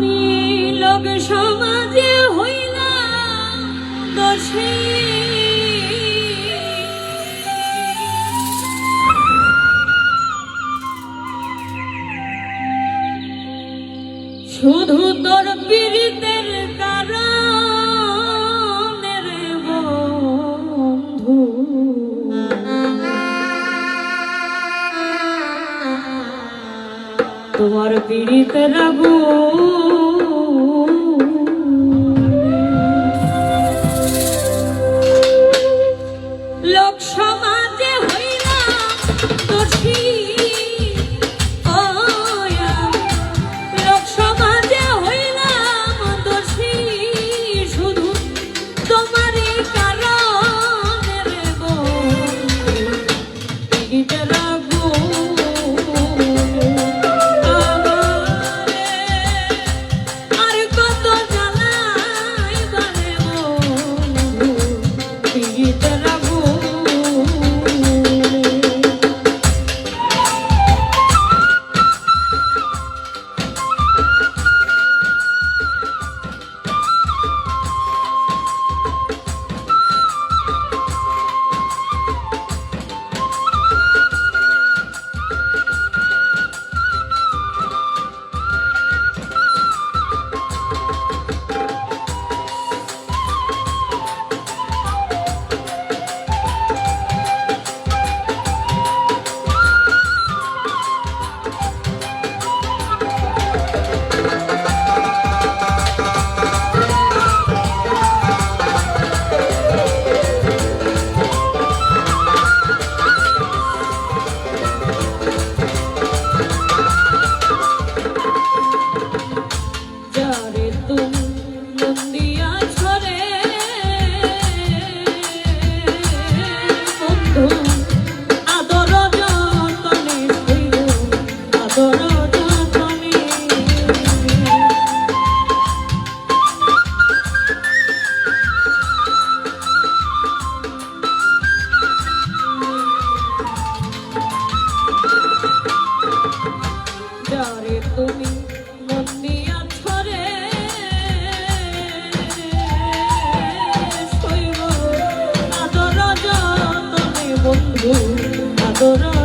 আমি লোক সমাজে হইলাম দোষী শুধু তোর পীড়িতের কারণে তোমার পীড়িতের গুণ যারে তুমি মন দিয়া ছড়ে শৈব আদর তুমি বন্ধু আদর